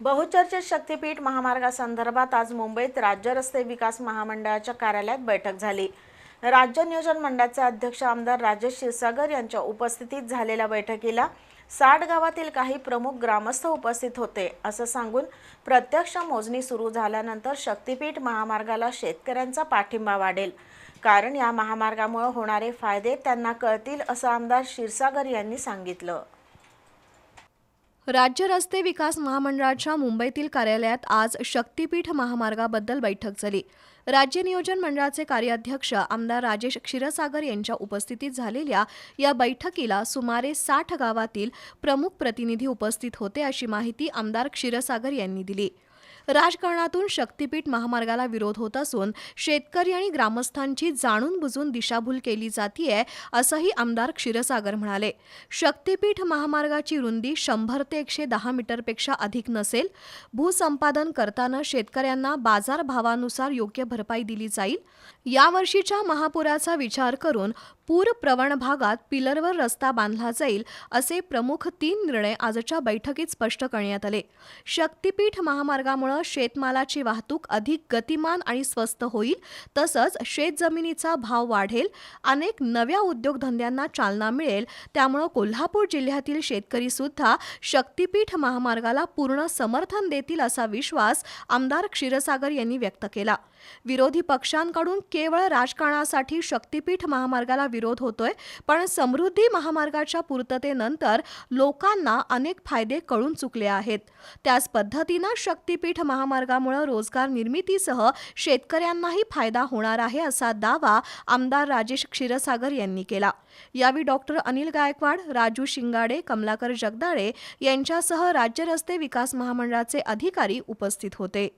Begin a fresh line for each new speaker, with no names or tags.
बहुचर्चित शक्तीपीठ महामार्गासंदर्भात आज मुंबईत राज्य रस्ते विकास महामंडळाच्या कार्यालयात बैठक झाली. राज्य नियोजन मंडळाचे अध्यक्ष आमदार राजेश क्षीरसागर यांच्या उपस्थितीत झालेल्या बैठकीला साठ गावातील काही प्रमुख ग्रामस्थ उपस्थित होते असं सांगून प्रत्यक्ष मोजणी सुरू झाल्यानंतर शक्तीपीठ महामार्गाला शेतकऱ्यांचा पाठिंबा वाढेल. कारण या महामार्गामुळे होणारे फायदे त्यांना कळतील असं आमदार क्षीरसागर यांनी सांगितलं.
राज्य रस्ते विकास महामंडळाच्या मुंबईतील कार्यालयात आज शक्तीपीठ महामार्गाबद्दल बैठक झाली. राज्य नियोजन मंडळाचे कार्याध्यक्ष आमदार राजेश क्षीरसागर यांच्या उपस्थितीत झालेल्या या बैठकीला सुमारे साठ गावातील प्रमुख प्रतिनिधी उपस्थित होते अशी माहिती आमदार क्षीरसागर यांनी दिली. राजकारणातून शक्तीपीठ महामार्गाला विरोध होत असून शेतकरी आणि ग्रामस्थांची जाणून बुजून दिशाभूल केली जातीये असंही आमदार क्षीरसागर म्हणाले. शक्तीपीठ महामार्गाची रुंदी शंभर ते एकशे दहा मीटरपेक्षा अधिक नसेल. भूसंपादन करताना शेतकऱ्यांना बाजारभावानुसार योग्य भरपाई दिली जाईल. यावर्षीच्या महापुराचा विचार करून पूर प्रवण भागात पिलरवर रस्ता बांधला जाईल असे प्रमुख तीन निर्णय आजच्या बैठकीत स्पष्ट करण्यात आले. शक्तीपीठ महामार्गामुळे शेतमालाची वाहतूक अधिक गतिमान आणि स्वस्त होईल तसंच शेतजमिनीचा भाव वाढेल अनेक नव्या उद्योगधंद्यांना चालना मिळेल त्यामुळं कोल्हापूर जिल्ह्यातील शेतकरी सुद्धा शक्तीपीठ महामार्गाला पूर्ण समर्थन देतील असा विश्वास आमदार क्षीरसागर यांनी व्यक्त केला. विरोधी पक्षांकडून केवळ राजकारणासाठी शक्तीपीठ महामार्गाला विरोध होतोय. पण समृद्धी महामार्गाच्या पूर्ततेनंतर लोकांना अनेक फायदे कळून चुकले आहेत. त्याच पद्धतीनं शक्तीपीठ महामार्गामुळे रोजगार निर्मितीसह शेतकऱ्यांनाही फायदा होणार आहे असा दावा आमदार राजेश क्षीरसागर यांनी केला. यावेळी डॉक्टर अनिल गायकवाड राजू शिंगाडे कमलाकर जगदाळे यांच्यासह राज्य रस्ते विकास महामंडळाचे अधिकारी उपस्थित होते.